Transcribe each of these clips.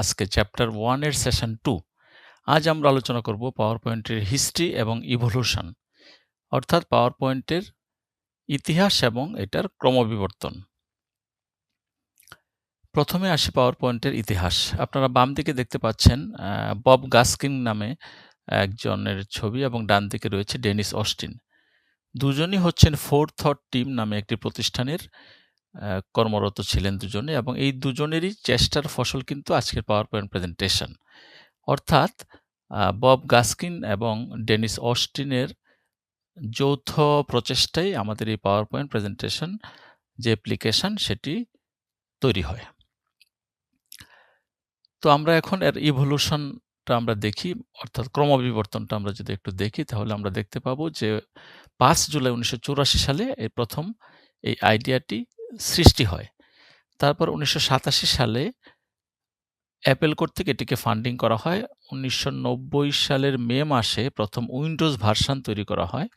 আজকে চ্যাপ্টার ওয়ানের session two আজ আমরা আলোচনা করব পাওয়ার পয়েন্টের হিস্ট্রি এবং ইভলিউশন অর্থাৎ পাওয়ার পয়েন্টের ইতিহাস এবং এটার ক্রমবিবর্তন। প্রথমে আসি পাওয়ার পয়েন্টের ইতিহাস। আপনারা বাম দিকে দেখতে পাচ্ছেন বব গাস্কিং নামে একজনের ছবি এবং ডান দিকে রয়েছে ডেনিস অস্টিন। দুজনই হচ্ছেন ফোর থট টিম নামে একটি প্রতিষ্ঠানের কর্মরত ছিলেন দুজনে এবং এই দুজনেরই চেষ্টার ফসল কিন্তু আজকের পাওয়ার পয়েন্ট প্রেজেন্টেশন অর্থাৎ বব গাস্কিন এবং ডেনিস অস্টিনের যৌথ প্রচেষ্টায় আমাদের এই পাওয়ার পয়েন্ট প্রেজেন্টেশন যে অ্যাপ্লিকেশন সেটি তৈরি হয়। তো আমরা এখন এর ইভলিউশনটা আমরা দেখি, অর্থাৎ ক্রমবিবর্তনটা আমরা যদি একটু দেখি, তাহলে আমরা দেখতে পাবো যে পাঁচ জুলাই উনিশশো চুরাশি সালে এই প্রথম এই আইডিয়াটি সৃষ্টি হয়। তারপর উনিশশো সাতাশি সালে অ্যাপেল কর্তৃক এটিকে ফান্ডিং করা হয়। উনিশশো নব্বই সালের মে মাসে প্রথম উইন্ডোজ ভার্সান তৈরি করা হয়।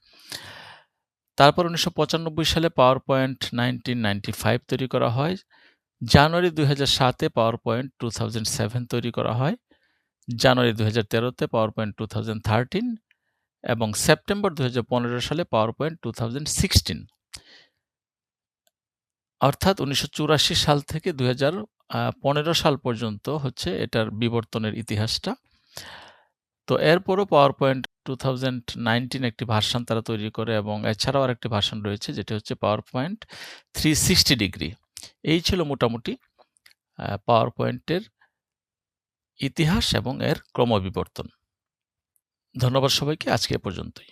তারপর উনিশশো পঁচানব্বই সালে পাওয়ার পয়েন্ট নাইনটিন তৈরি করা হয়। জানুয়ারি দুই সাতে পাওয়ার পয়েন্ট টু তৈরি করা হয়। জানুয়ারি দুই হাজার তেরোতে পাওয়ার পয়েন্ট টু এবং সেপ্টেম্বর দুই হাজার পনেরো সালে পাওয়ার পয়েন্ট টু অর্থাৎ উনিশশো চুরাশি সাল থেকে দুই হাজার পনেরো সাল পর্যন্ত হচ্ছে এটার বিবর্তনের ইতিহাসটা। তো এরপরও power point two thousand nineteen একটি ভার্সান তারা তৈরি করে এবং এছাড়াও আরেকটি ভার্সান রয়েছে যেটি হচ্ছে power point three sixty degree এই ছিল মোটামুটি পাওয়ার পয়েন্টের ইতিহাস এবং এর ক্রমবিবর্তন। ধন্যবাদ সবাইকে, আজকে পর্যন্তই।